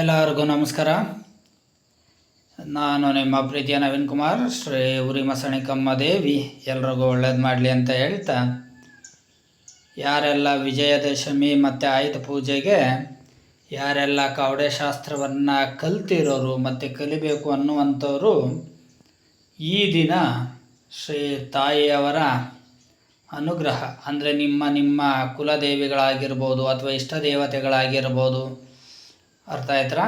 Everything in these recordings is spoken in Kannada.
ಎಲ್ಲರಿಗೂ ನಮಸ್ಕಾರ. ನಾನು ನಿಮ್ಮ ಪ್ರೀತಿಯ ನವೀನ್ ಕುಮಾರ್, ಶ್ರೀ ಉರಿ ಮಸಣಿಕಮ್ಮ ದೇವಿ. ಎಲ್ರಿಗೂ ಒಳ್ಳೇದು ಮಾಡಲಿ ಅಂತ ಹೇಳ್ತಾ, ಯಾರೆಲ್ಲ ವಿಜಯದಶಮಿ ಮತ್ತು ಆಯುಧ ಪೂಜೆಗೆ, ಯಾರೆಲ್ಲ ಕಾವಡೆ ಶಾಸ್ತ್ರವನ್ನು ಕಲ್ತಿರೋರು ಮತ್ತು ಕಲಿಬೇಕು ಅನ್ನುವಂಥವರು, ಈ ದಿನ ಶ್ರೀ ತಾಯಿಯವರ ಅನುಗ್ರಹ, ಅಂದರೆ ನಿಮ್ಮ ನಿಮ್ಮ ಕುಲದೇವಿಗಳಾಗಿರ್ಬೋದು ಅಥವಾ ಇಷ್ಟ ದೇವತೆಗಳಾಗಿರ್ಬೋದು ಅರ್ಥ ಆಯ್ತಾ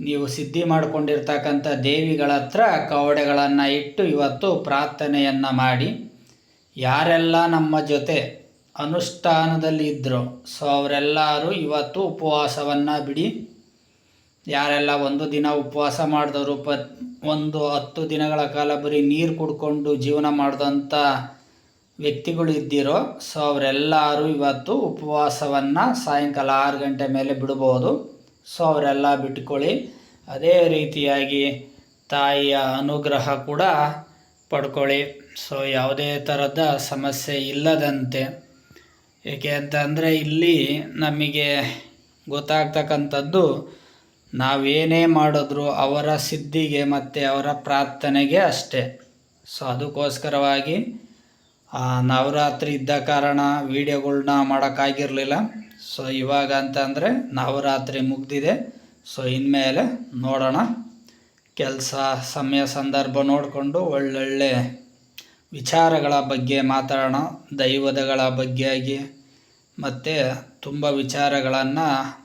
ನೀವು ಸಿದ್ಧಿ ಮಾಡಿಕೊಂಡಿರ್ತಕ್ಕಂಥ ದೇವಿಗಳ ಹತ್ರ ಕವಡೆಗಳನ್ನು ಇಟ್ಟು ಇವತ್ತು ಪ್ರಾರ್ಥನೆಯನ್ನು ಮಾಡಿ. ಯಾರೆಲ್ಲ ನಮ್ಮ ಜೊತೆ ಅನುಷ್ಠಾನದಲ್ಲಿ ಇದ್ದರು ಸೊ ಅವರೆಲ್ಲರೂ ಇವತ್ತು ಉಪವಾಸವನ್ನು ಬಿಡಿ. ಯಾರೆಲ್ಲ ಒಂದು ದಿನ ಉಪವಾಸ ಮಾಡಿದವರು ಪ ಒಂದು ಹತ್ತು ದಿನಗಳ ಕಾಲ ಬರೀ ನೀರು ಕುಡ್ಕೊಂಡು ಜೀವನ ಮಾಡಿದಂಥ ವ್ಯಕ್ತಿಗಳು ಇದ್ದಿರೋ, ಸೊ ಅವರೆಲ್ಲರೂ ಇವತ್ತು ಉಪವಾಸವನ್ನು ಸಾಯಂಕಾಲ ಆರು ಗಂಟೆ ಮೇಲೆ ಬಿಡ್ಬೋದು ಸೊ ಅವರೆಲ್ಲ ಬಿಟ್ಕೊಳ್ಳಿ. ಅದೇ ರೀತಿಯಾಗಿ ತಾಯಿಯ ಅನುಗ್ರಹ ಕೂಡ ಪಡ್ಕೊಳ್ಳಿ. ಸೊ ಯಾವುದೇ ಥರದ ಸಮಸ್ಯೆ ಇಲ್ಲದಂತೆ. ಏಕೆ ಅಂತಂದರೆ ಇಲ್ಲಿ ನಮಗೆ ಗೊತ್ತಾಗ್ತಕ್ಕಂಥದ್ದು ನಾವೇನೇ ಮಾಡಿದ್ರು ಅವರ ಸಿದ್ಧಿಗೆ ಮತ್ತು ಅವರ ಪ್ರಾರ್ಥನೆಗೆ ಅಷ್ಟೇ. ಸೊ ಅದಕ್ಕೋಸ್ಕರವಾಗಿ ನವರಾತ್ರಿ ಇದ್ದ ಕಾರಣ ವೀಡಿಯೋಗಳ್ನ ಮಾಡೋಕ್ಕಾಗಿರಲಿಲ್ಲ. ಸೊ ಇವಾಗ ಅಂತಂದರೆ ನವರಾತ್ರಿ ಮುಗ್ದಿದೆ. ಸೊ ಇನ್ಮೇಲೆ ನೋಡೋಣ. ಕೆಲಸ, ಸಮಯ, ಸಂದರ್ಭ ನೋಡಿಕೊಂಡು ಒಳ್ಳೊಳ್ಳೆ ವಿಚಾರಗಳ ಬಗ್ಗೆ ಮಾತಾಡೋಣ. ದೈವದಗಳ ಬಗ್ಗೆ ಆಗಿ. ಮತ್ತು ತುಂಬ ವಿಚಾರಗಳನ್ನು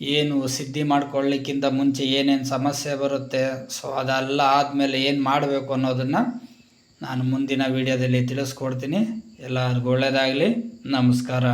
ಏನು ಸಿದ್ಧಿ ಮಾಡ್ಕೊಳ್ಳಿಕ್ಕಿಂತ ಮುಂಚೆ ಏನೇನು ಸಮಸ್ಯೆ ಬರುತ್ತೆ ಸೊ ಅದೆಲ್ಲ ಆದಮೇಲೆ ಏನು ಮಾಡಬೇಕು ಅನ್ನೋದನ್ನು ನಾನು ಮುಂದಿನ ವಿಡಿಯೋದಲ್ಲಿ ತಿಳಿಸ್ಕೊಡ್ತೀನಿ. ಎಲ್ಲರಿಗೂ ಒಳ್ಳೆಯದಾಗಲಿ ನಮಸ್ಕಾರ.